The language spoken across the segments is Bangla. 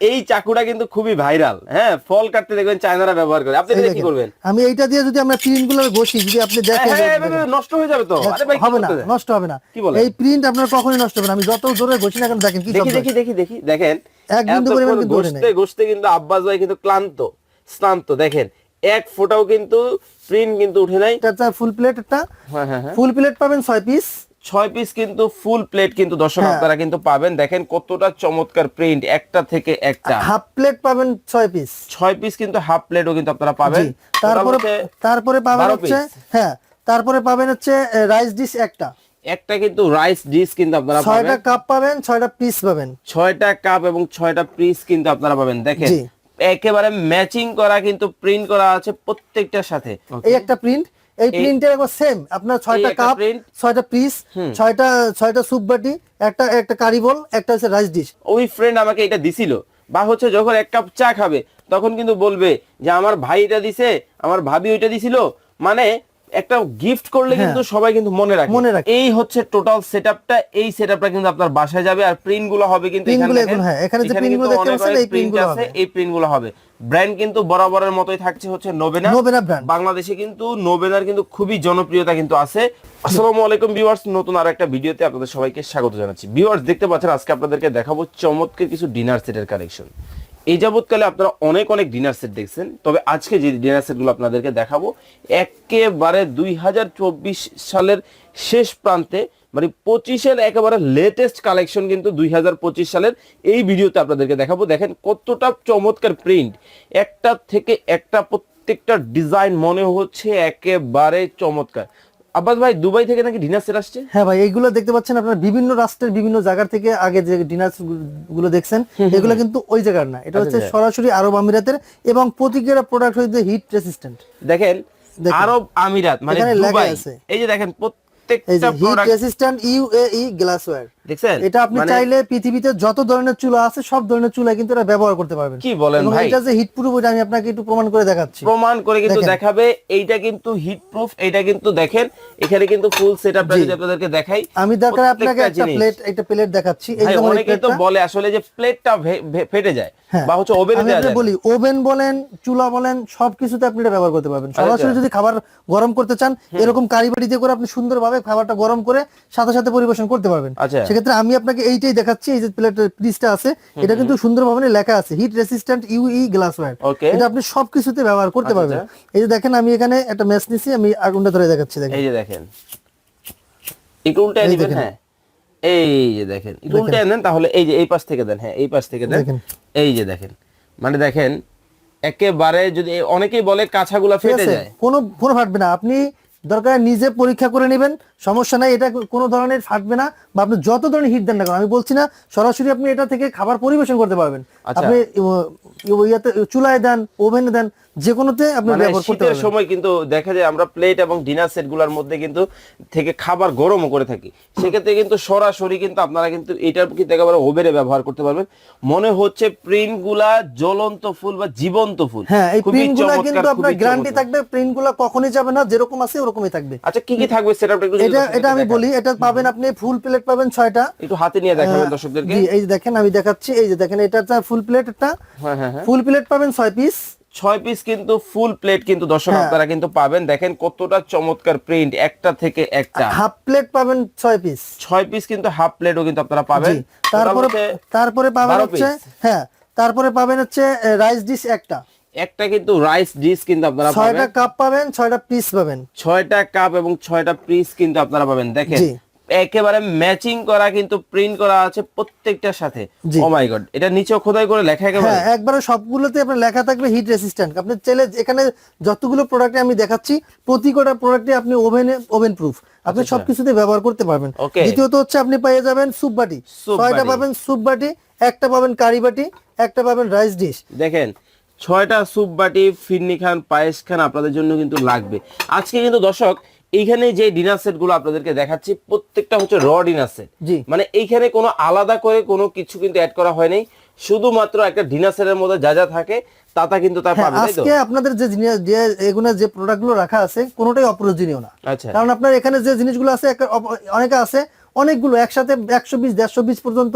এই চাকুটা কিন্তু খুবই ভাইরাল। হ্যাঁ ফল কাটতে দেখবেন চায়নারা ব্যবহার করে। আপনি কি করবেন? আমি এইটা দিয়ে যদি আমরা প্রিন্টগুলো ঘষি যদি আপনি দেখেন হ্যাঁ, হ্যাঁ, হ্যাঁ, নষ্ট হয়ে যাবে তো। হবে না নষ্ট হবে না। কি বলেন? এই প্রিন্ট আপনার কখনোই নষ্ট হবে না। আমি যত জোরে ঘষি না কেন দেখেন কি দেখি দেখি দেখি দেখি দেখেন। এক বিন্দু পরিমাণ কিন্তু ঘষতে ঘষতে কিন্তু আব্বাস ভাই কিন্তু ক্লান্ত শ্রান্ত। দেখেন এক ফোঁটাও কিন্তু প্রিন্ট কিন্তু উঠে নাই। এটা ফুল প্লেট হ্যাঁ হ্যাঁ হ্যাঁ। ফুল প্লেট পাবেন ছয় পিস ছয় পিস কিন্তু ফুল প্লেট কিন্তু দর্শক হ্যাঁ। আপনারা কিন্তু পাবেন। দেখেন কতটা চমৎকার প্রিন্ট একটা থেকে একটা। হাফ প্লেট পাবেন ছয় পিস ছয় পিস কিন্তু হাফ প্লেটও কিন্তু আপনারা পাবেন। তারপরে তারপরে পাবেন হচ্ছে হ্যাঁ তারপরে পাবেন হচ্ছে রাইস ডিশ একটা। একটা কিন্তু রাইস ডিশ কিন্তু আপনারা ছয়টা পাবেন। কাপ পাবেন ছয়টা পিস পাবেন। ছয়টা কাপ এবং ছয়টা পিস কিন্তু আপনারা পাবেন। দেখেন একেবারে ম্যাচিং করা কিন্তু প্রিন্ট করা আছে প্রত্যেকটার সাথে। এই একটা প্রিন্ট এই প্রিন্টের একবার সেম আপনার ছয়টা কাপ। ছয়টা পিস ছয়টা ছয়টা স্যুপ বাটি একটা একটা কারি বল একটা হচ্ছে রাইস ডিশ ওই ফ্রেন্ড আমাকে এটা দিছিল বা হচ্ছে যখন এক কাপ চা খাবে তখন কিন্তু বলবে যে আমার ভাই এটা দিছে আমার ভাবি ওইটা দিছিল মানে একটা গিফট করলে কিন্তু সবাই কিন্তু মনে রাখে হ্যাঁ। মনে রাখে। এই হচ্ছে টোটাল সেটআপটা এই সেটআপটা কিন্তু আপনার বাসায় যাবে আর প্রিন্টগুলো হবে কিন্তু এখানে এখন, হ্যাঁ, যে গুলো দেখতে পাচ্ছেন, এই print print গুলো আছে, হবে। এই প্রিন্টগুলো হবে ব্র্যান্ড কিন্তু বরাবরের মতোই থাকছে হচ্ছে নোবেনা নোবেনা brand। বাংলাদেশে কিন্তু নোবেনার কিন্তু খুবই জনপ্রিয়তা কিন্তু আছে। আসসালামু আলাইকুম ভিউয়ার্স নতুন আর একটা ভিডিওতে আপনাদের সবাইকে স্বাগত জানাচ্ছি। ভিউয়ার্স দেখতে পাচ্ছেন আজকে আপনাদেরকে দেখাবো চমৎকার কিছু ডিনার সেটের কালেকশন এই যাবৎকালে আপনারা অনেক অনেক ডিনার সেট দেখছেন তবে আজকে যে ডিনার সেটগুলো আপনাদেরকে দেখাবো একেবারে দুই হাজার চব্বিশ সালের শেষ প্রান্তে মানে পঁচিশের একেবারে লেটেস্ট কালেকশন কিন্তু দুই হাজার পঁচিশ সালের এই ভিডিওতে আপনাদেরকে দেখাবো। দেখেন কতটা চমৎকার প্রিন্ট একটা থেকে একটা প্রত্যেকটা ডিজাইন মনে হচ্ছে একেবারে চমৎকার। আব্বাস ভাই দুবাই থেকে নাকি ডিনার সেট আসছে? হ্যাঁ ভাই এইগুলো দেখতে পাচ্ছেন আপনারা। বিভিন্ন রাষ্ট্রের বিভিন্ন জায়গা থেকে আগে যে ডিনারগুলো দেখছেন এগুলো কিন্তু ওই জায়গার না। এটা হচ্ছে আচ্ছা। সরাসরি আরব আমিরাতের এবং প্রতিক্রিয়া প্রোডাক্ট হচ্ছে হিট রেসিস্ট্যান্ট দেখেন। আরব আমিরাত মানে দুবাই। এই যে দেখেন এই প্রত্যেকটা যে প্রোডাক্ট রেসিস্ট্যান্ট ইউএই গ্লাসওয়্যার দেখছেন? এটা আপনি মানে চাইলে পৃথিবীতে যত ধরনের চুলা আছে সব ধরনের চুলা কিন্তু এটা ব্যবহার করতে পারবেন। কি বলেন এবং ভাই? এটা যে হিট প্রুফ ওটা আমি আপনাকে একটু প্রমাণ করে দেখাচ্ছি। প্রমাণ করে কিন্তু দেখাবে। এইটা কিন্তু হিট প্রুফ এইটা কিন্তু দেখেন। এখানে কিন্তু ফুল সেটআপটা জি। যদি আপনাদেরকে দেখাই। আমি দরকার আপনাকে একটা প্লেট একটা প্লেট দেখাচ্ছি। এই ভাই, অনেকে তো বলে আসলে যে প্লেটটা ফেটে যায়। বা হচ্ছে ওভেনে আপনাকে যায় বলি ওভেন বলেন চুলা বলেন সবকিছুতে আপনি এটা ব্যবহার করতে পারবেন। সরাসরি যদি খাবার গরম করতে চান এরকম কারিবাড়ি দিয়ে করে আপনি সুন্দরভাবে খাবারটা গরম করে সাথে সাথে পরিবেশন করতে পারবেন। আচ্ছা। সেক্ষেত্রে আমি আপনাকে এইটাই দেখাচ্ছি এই যে প্লেটের পিসটা আছে এটা কিন্তু সুন্দরভাবে লেখা আছে হিট রেসিস্ট্যান্ট ইউই গ্লাসওয়্যার. এটা আপনি সবকিছুতে ব্যবহার করতে আচ্ছা, পারবেন। এই যে দেখেন আমি এখানে একটা ম্যাচ নিছি আমি আগুনটা ধরে দেখাচ্ছি দেখেন। এই যে দেখেন। উল্টে এই হ্যাঁ। এই যে দেখেন উল্টে দেন তাহলে এই যে এই পাশ থেকে দেন হ্যাঁ এই পাশ থেকে দেন। এই যে দেখেন মানে দেখেন একেবারে যদি অনেকেই বলে কাঁচাগুলা ফেটে যায়। কোনো কোনো ফাটবে না। আপনি দরকার নিজে পরীক্ষা করে নেবেন সমস্যা নাই এটা কোনো ধরনের ফাটবে না বা আপনি যত ধরনের হিট দেন না আমি বলছি না সরাসরি আপনি এটা থেকে খাবার পরিবেশন করতে পারবেন। আচ্ছা। আপনি ইয়াতে চুলায় দেন ওভেনে দেন যে কোনোতে আপনি মানে ব্যবহার করতে পারবেন। সময় কিন্তু দেখা যায় আমরা প্লেট এবং ডিনার সেট মধ্যে কিন্তু থেকে খাবার গরমও করে থাকি। সেক্ষেত্রে কিন্তু সরাসরি কিন্তু আপনারা কিন্তু এটার কিন্তু একেবারে ওভেনে ব্যবহার করতে পারবেন। মনে হচ্ছে প্রিন্টগুলা জ্বলন্ত ফুল বা জীবন্ত ফুল। হ্যাঁ এই কিন্তু আপনার গ্যারান্টি থাকবে কখনই যাবে না যেরকম আছে ওরকমই থাকবে। আচ্ছা কি কি থাকবে একটু এটা এটা আমি বলি এটা পাবেন আপনি ফুল প্লেট পাবেন ছয়টা। একটু হাতে নিয়ে দেখাবেন দর্শকদেরকে। এই দেখেন আমি দেখাচ্ছি এই যে দেখেন এটা ফুল প্লেট হ্যাঁ হ্যাঁ হ্যাঁ। ফুল প্লেট পাবেন ছয় পিস ছয় পিস কিন্তু ফুল প্লেট কিন্তু দর্শক হ্যাঁ। আপনারা কিন্তু পাবেন। দেখেন কতটা চমৎকার প্রিন্ট একটা থেকে একটা। হাফ প্লেট পাবেন ছয় পিস ছয় পিস কিন্তু হাফ প্লেটও কিন্তু আপনারা পাবেন। তারপরে তারপরে পাবেন হচ্ছে হ্যাঁ। তারপরে পাবেন হচ্ছে রাইস ডিশ একটা। একটা কিন্তু রাইস ডিশ কিন্তু আপনারা ছয়টা কাপ পাবেন ছয়টা পিস পাবেন। ছয়টা কাপ এবং ছয়টা পিস কিন্তু আপনারা পাবেন। দেখেন। একেবারে ম্যাচিং করা কিন্তু প্রিন্ট করা আছে প্রত্যেকটার সাথে। ও মাই গড এটা নিচে খোদাই করে লেখা একেবারে। হ্যাঁ একবারে সবগুলোতে আপনার লেখা থাকবে হিট রেসিস্ট্যান্ট আপনি চাইলে এখানে যতগুলো প্রোডাক্টে আমি দেখাচ্ছি প্রতি কটা প্রোডাক্টে আপনি ওভেনে ওভেন প্রুফ আপনি সবকিছুতে ব্যবহার করতে পারবেন। আচ্ছা, দ্বিতীয়ত হচ্ছে আপনি পেয়ে যাবেন স্যুপ বাটি। ছয়টা পাবেন স্যুপ বাটি একটা পাবেন কারি বাটি একটা পাবেন রাইস ডিশ দেখেন ছয়টা স্যুপ বাটি ফিরনি খান পায়েস খান আপনাদের জন্য কিন্তু লাগবে। আজকে কিন্তু দর্শক এইখানে যে ডিনার সেটগুলো আপনাদেরকে দেখাচ্ছি প্রত্যেকটা হচ্ছে র ডিনার সেট। মানে এইখানে কোনো আলাদা করে কোনো কিছু কিন্তু অ্যাড করা হয়নি। শুধুমাত্র একটা ডিনার সেটের মধ্যে যা যা থাকে তা তা কিন্তু তার হ্যাঁ, পাবে আজকে আপনাদের যে যে এগুলো যে প্রোডাক্টগুলো রাখা আছে কোনোটাই অপ্রয়োজনীয় না। আচ্ছা। কারণ আপনার এখানে যে জিনিসগুলো আছে অনেকে আছে অনেকগুলো একসাথে একশো বিশ দেড়শো বিশ পর্যন্ত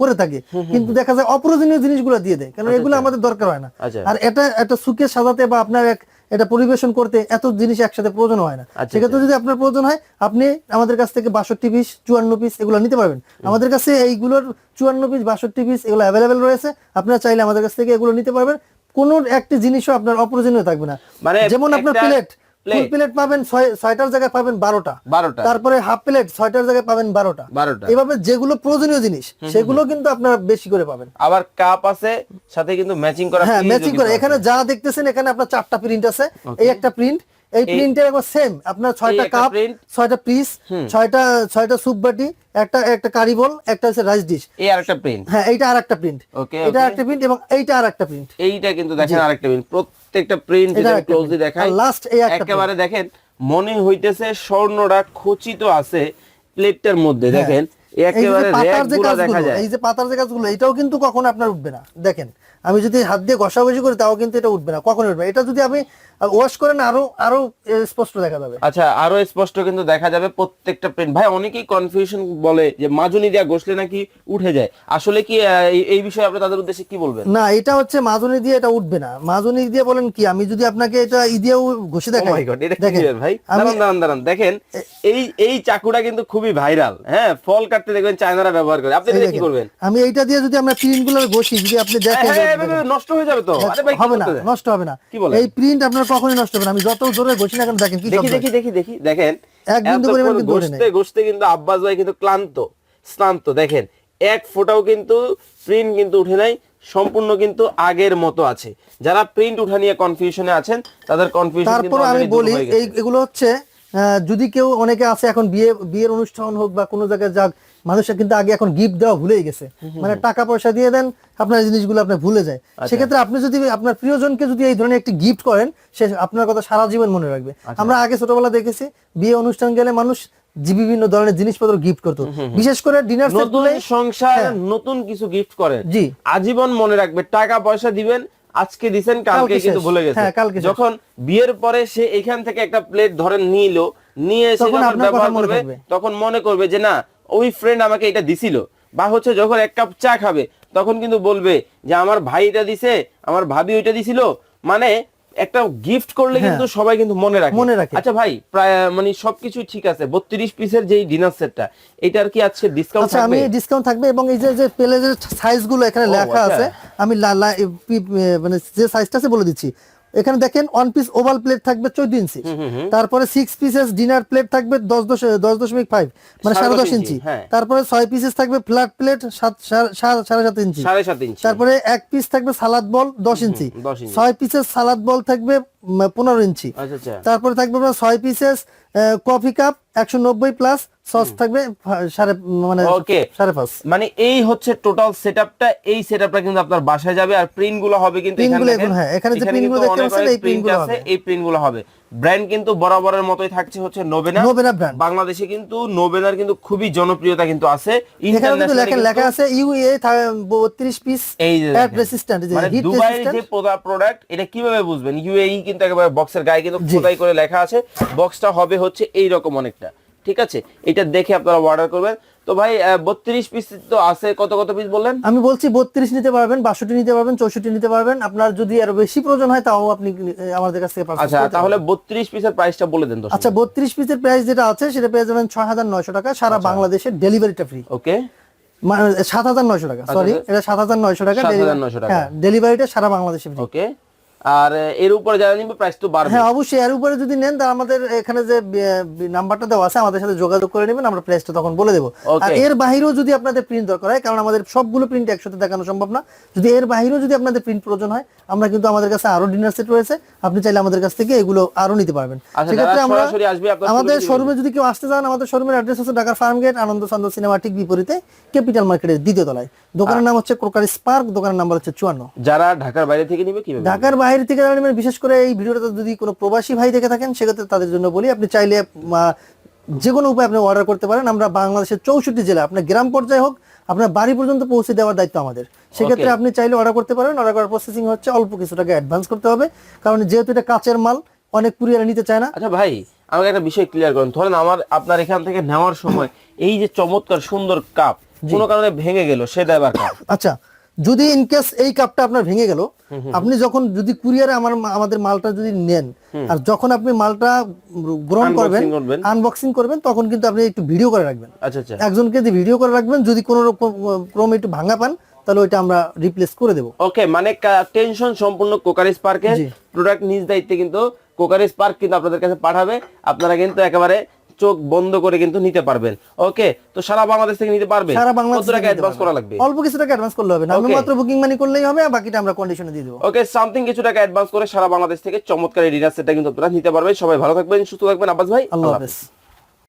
করে থাকে। কিন্তু দেখা যায় অপ্রয়োজনীয় জিনিসগুলো দিয়ে দেয় কারণ এগুলো আমাদের দরকার হয় না। আচ্ছা। আর এটা একটা সুকে সাজাতে বা আপনার এক এটা পরিবেশন করতে এত জিনিস একসাথে প্রয়োজন হয় না। আচ্ছা, সেক্ষেত্রে যদি আপনার প্রয়োজন হয় আপনি আমাদের কাছ থেকে বাষট্টি পিস চুয়ান্ন পিস এগুলো নিতে পারবেন। আমাদের কাছে এইগুলোর চুয়ান্ন পিস বাষট্টি পিস এগুলো অ্যাভেলেবেল রয়েছে। আপনারা চাইলে আমাদের কাছ থেকে এগুলো নিতে পারবেন। কোনো একটি জিনিসও আপনার অপ্রয়োজনীয় থাকবে না। মানে যেমন আপনার প্লেট। ফুল প্লেট পাবেন ছয়টার জায়গায় পাবেন বারোটা। বারোটা। তারপরে হাফ প্লেট ছয়টার জায়গায় পাবেন বারোটা। বারোটা। এভাবে যেগুলো প্রয়োজনীয় জিনিস সেগুলো কিন্তু আপনারা বেশি করে পাবেন। আবার কাপ আছে সাথে কিন্তু ম্যাচিং করা হ্যাঁ ম্যাচিং করা। করে এখানে যা দেখতেছেন এখানে আপনার চারটা প্রিন্ট আছে। এই একটা প্রিন্ট এই প্রিন্টের একবার সেম আপনার ছয়টা কাপ ছয়টা পিস ছয়টা ছয়টা স্যুপ বাটি একটা একটা কারি বল একটা হচ্ছে রাইস ডিশ এই আরেকটা প্রিন্ট হ্যাঁ এইটা আর একটা প্রিন্ট ওকে এটা. একটা প্রিন্ট এবং এইটা আর একটা প্রিন্ট এইটা কিন্তু দেখেন আরেকটা প্রিন্ট প্রত্যেকটা প্রিন্ট যদি ক্লোজলি আর last এই একটা একেবারে দেখেন মনে হইতেছে স্বর্ণটা খচিত আছে প্লেটটার মধ্যে। দেখেন হ্যাঁ। যে একেবারে পাতার যে কাজগুলো এই যে পাতার যে কাজগুলো এটাও কিন্তু কখনো আপনার উঠবে না। দেখেন আমি যদি হাত দিয়ে ঘষাঘষি করি তাও কিন্তু এটা উঠবে না। কখনো উঠবে এটা যদি আপনি ওয়াশ করেন আরও আরও স্পষ্ট দেখা যাবে। আচ্ছা আরও স্পষ্ট কিন্তু দেখা যাবে প্রত্যেকটা প্রিন্ট ভাই অনেকেই কনফিউশন বলে যে মাজুনি দিয়া ঘষলে নাকি উঠে যায়। আসলে কি এই- বিষয়ে আপনি তাদের উদ্দেশ্যে কি বলবেন? না এটা হচ্ছে মাজনি দিয়ে এটা উঠবে না। মাজনি দিয়ে বলেন কি আমি যদি আপনাকে এটা ই দিয়েও ঘষে Oh দেখাই কি ভাই? দাঁড়ান দাঁড়ান দাঁড়ান। দেখেন এই এই চাকুটা কিন্তু খুবই ভাইরাল হ্যাঁ? ফল কাটতে দেখবেন চায়নারা ব্যবহার করে। আপনি এটা কি করবেন? আমি এইটা দিয়ে যদি আমরা ঘষি যদি আপনি দেখেন হ্যাঁ, হ্যাঁ, হ্যাঁ, নষ্ট হয়ে যাবে তো। আরে ভাই হবে না নষ্ট হবে না? এই প্রিন্ট আপনার কখনোই নষ্ট হবে না। আমি যত জোরে ঘষি না কেন দেখেন কি দেখি দেখি দেখি দেখি। দেখেন এক বিন্দু পরিমাণ কিন্তু ঘষতে ঘষতে কিন্তু আব্বাস ভাই কিন্তু ক্লান্ত শ্রান্ত দেখেন এক ফোঁটাও কিন্তু প্রিন্ট কিন্তু উঠে নাই সম্পূর্ণ কিন্তু আগের মতো আছে। যারা প্রিন্ট উঠা নিয়ে কনফিউশনে আছেন তাদের কনফিউশন তারপর আমি বলি এই এগুলো হচ্ছে আহ, যদি কেউ অনেকে আছে এখন বিয়ে বিয়ের অনুষ্ঠান হোক বা কোনো জায়গায় যাক মানুষের কিন্তু আগে এখন গিফট দেওয়া ভুলেই গেছে। মানে টাকা পয়সা দিয়ে দেন আপনার জিনিসগুলো আপনি ভুলে যায়। আচ্ছা। সেক্ষেত্রে আপনি যদি আপনার প্রিয়জনকে যদি এই ধরনের একটি গিফট করেন সে আপনার কথা সারা জীবন মনে রাখবে। আচ্ছা। আমরা আগে ছোটবেলা দেখেছি বিয়ে অনুষ্ঠান গেলে মানুষ বিভিন্ন ধরনের জিনিসপত্র গিফট করতো। বিশেষ করে ডিনার সেট সংসার নতুন কিছু গিফট করেন। হ্যাঁ। জি। আজীবন মনে রাখবে টাকা পয়সা দিবেন আজকে দিছেন কালকে কিন্তু ভুলে গেছে। হ্যাঁ, কালকে যখন বিয়ের পরে সে এখান থেকে একটা প্লেট ধরেন নিল নিয়ে এসে যখন ব্যবহার করবে তখন মনে করবে যে না ওই ফ্রেন্ড আমাকে এটা দিছিল বা হচ্ছে যখন এক কাপ চা খাবে তখন কিন্তু বলবে যে আমার ভাই এটা দিছে আমার ভাবি ওইটা দিছিল মানে একটা গিফট করলে কিন্তু সবাই কিন্তু মনে রাখে হ্যাঁ। মনে রাখে। আচ্ছা ভাই প্রায় মানে সবকিছু ঠিক আছে বত্রিশ পিসের যেই ডিনার সেটটা এটার কি আজকে ডিসকাউন্ট আচ্ছা আমি ডিসকাউন্ট থাকবে এবং এই যে যে প্লেজের সাইজগুলো এখানে লেখা আচ্ছা। আছে আমি মানে যে সাইজটা আছে বলে দিচ্ছি এখানে দেখেন ওয়ান পিস ওভাল প্লেট থাকবে চোদ্দ ইঞ্চি তারপরে সিক্স পিসেস ডিনার প্লেট থাকবে দশ দশ দশ দশমিক ফাইভ মানে সাড়ে দশ ইঞ্চি, হ্যাঁ। তারপরে ছয় পিসেস থাকবে ফ্ল্যাট প্লেট সাত সাড়ে সাত ইঞ্চি তারপরে এক পিস থাকবে সালাদ বল দশ ইঞ্চি ছয় পিসের সালাদ বল থাকবে পনেরো ইঞ্চি। আচ্ছা আচ্ছা। তারপরে থাকবে আপনার ছয় পিসেস কফি কাপ একশো নব্বই প্লাস সস থাকবে সাড়ে মানে সাড়ে পাঁচ। মানে এই হচ্ছে টোটাল সেট এই সেটআপটা কিন্তু আপনার বাসায় যাবে আর প্রিন্টগুলো হবে কিন্তু এখানে হ্যাঁ, এখানে যে প্রিন্টগুলো দেখতে পাচ্ছেন, এই print গুলো হবে। এই প্রিন্টগুলো হবে। ব্র্যান্ড কিন্তু বরাবরের মতোই থাকছে হচ্ছে নোবেনা নোবেনা ব্র্যান্ড বাংলাদেশে কিন্তু নোবেনার কিন্তু খুবই জনপ্রিয়তা কিন্তু আছে। লেখা আছে ইউএ বত্রিশ পিস এই রেসিস্ট্যান্ট মানে দুবাইয়ের যে প্রোডাক্ট এটা কীভাবে বুঝবেন? ইউএই কিন্তু একেবারে বক্সের গায়ে কিন্তু খোদাই করে লেখা আছে। বক্সটা হবে হচ্ছে এই রকম অনেকটা। ঠিক আছে? এটা দেখে আপনারা অর্ডার করবেন। তো ভাই বত্রিশ পিস তো আছে কত কত পিস বললেন? আমি বলছি বত্রিশ নিতে পারবেন বাষট্টি নিতে পারবেন চৌষট্টি নিতে পারবেন। আপনার যদি আরও বেশি প্রয়োজন হয় তাও আপনি আমাদের কাছ থেকে আচ্ছা তাহলে বত্রিশ পিসের প্রাইসটা বলে দেন আচ্ছা বত্রিশ পিসের প্রাইস যেটা আছে সেটা পেয়ে যাবেন ছয় হাজার নয়শো টাকা সারা আচ্ছা। বাংলাদেশের ডেলিভারিটা ফ্রি ওকে সাত হাজার নয়শো টাকা সরি এটা সাত হাজার নয়শো টাকা 7,900 টাকা। হ্যাঁ ডেলিভারিটা সারা বাংলাদেশে। ওকে আর এর উপরে যারা নিবে প্রাইস তো বাড়বে। হ্যাঁ অবশ্যই এর উপরে যদি নেন তা আমাদের এখানে যে নাম্বারটা দেওয়া আছে আমাদের সাথে যোগাযোগ করে নেবেন আমরা প্রাইসটা তখন বলে দেবো। আর এর বাইরেও যদি আপনাদের প্রিন্ট দরকার হয় কারণ আমাদের সবগুলো প্রিন্ট একসাথে দেখানো সম্ভব না যদি এর বাইরেও যদি আপনাদের প্রিন্ট প্রয়োজন হয় আমরা কিন্তু আমাদের কাছে আরও ডিনার সেট রয়েছে আপনি চাইলে আমাদের কাছ থেকে এগুলো আরও নিতে পারবেন। আচ্ছা, সেক্ষেত্রে আমরা সরাসরি আসবে আপনার আমাদের শোরুমে শোরুমে যদি কেউ আসতে চান আমাদের শোরুমের অ্যাড্রেস হচ্ছে ঢাকার farm gate Ananda Chandra cinema ঠিক বিপরীতে ক্যাপিটাল মার্কেটের দ্বিতীয় তলায়। দোকানের নাম হচ্ছে ক্রোকারি স্পার্ক দোকানের নাম্বার হচ্ছে চুয়ান্ন। যারা ঢাকার বাইরে থেকে নিবে কীভাবে? ঢাকার বাইরে থেকে যারা নেবেন, বিশেষ করে এই ভিডিওটা যদি কোনো প্রবাসী ভাই দেখে থাকেন সেক্ষেত্রে তাদের জন্য বলি আপনি চাইলে যে কোনো উপায় আপনি অর্ডার করতে পারেন। আমরা বাংলাদেশের চৌষট্টি জেলা আপনার গ্রাম পর্যায়ে হোক আপনার বাড়ি পর্যন্ত পৌঁছে দেওয়ার দায়িত্ব আমাদের। সেক্ষেত্রে আপনি চাইলে অর্ডার করতে পারেন। অর্ডার করার প্রসেসিং হচ্ছে অল্প কিছু টাকা অ্যাডভান্স করতে হবে। কারণ যেহেতু এটা কাঁচের মাল অনেক কুরিয়ারে নিতে চায় না। আচ্ছা ভাই আমাকে একটা বিষয় ক্লিয়ার করুন। ধরেন আমার আপনার এখান থেকে নেওয়ার সময় এই যে চমৎকার সুন্দর কাপ কোনো কারণে ভেঙে গেল সে ড্রাইভার কাপ আচ্ছা যদি ইন কেস এই কাপটা আপনার ভেঙে গেল আপনি যখন যদি কুরিয়ারে আমার আমাদের মালটা যদি নেন আর যখন আপনি মালটা গ্রহণ করবেন আনবক্সিং করবেন তখন কিন্তু আপনি একটু ভিডিও করে রাখবেন। আচ্ছা আচ্ছা। একজনকে দিয়ে ভিডিও করে রাখবেন যদি কোনো রকম ক্রমে একটু ভাঙা পান তাহলে ওইটা আমরা রিপ্লেস করে দেবো। ওকে মানে টেনশন সম্পূর্ণ কোকারিস পার্কের। প্রোডাক্ট নিজ দায়িত্বে কিন্তু কোকারিস পার্ক কিন্তু আপনাদের কাছে পাঠাবে। আপনারা কিন্তু একেবারে চোখ বন্ধ করে কিন্তু নিতে পারবেন। ওকে তো সারা বাংলাদেশ থেকে নিতে পারবেন। সারা বাংলাদেশ থেকে টাকা অ্যাডভান্স করা লাগবে? অল্প কিছু টাকা অ্যাডভান্স করলে হবে না। আমি মাত্র বুকিং মানি করলেই হবে আর বাকিটা আমরা কন্ডিশনে দিয়ে দেব। ওকে সামথিং কিছু টাকা অ্যাডভান্স করে সারা বাংলাদেশ থেকে চমৎকার এই ডিনার সেটটা কিন্তু আপনারা নিতে পারবেন। সবাই ভালো থাকবেন সুস্থ থাকবেন। আব্বাস ভাই আল্লাহ হাফেজ।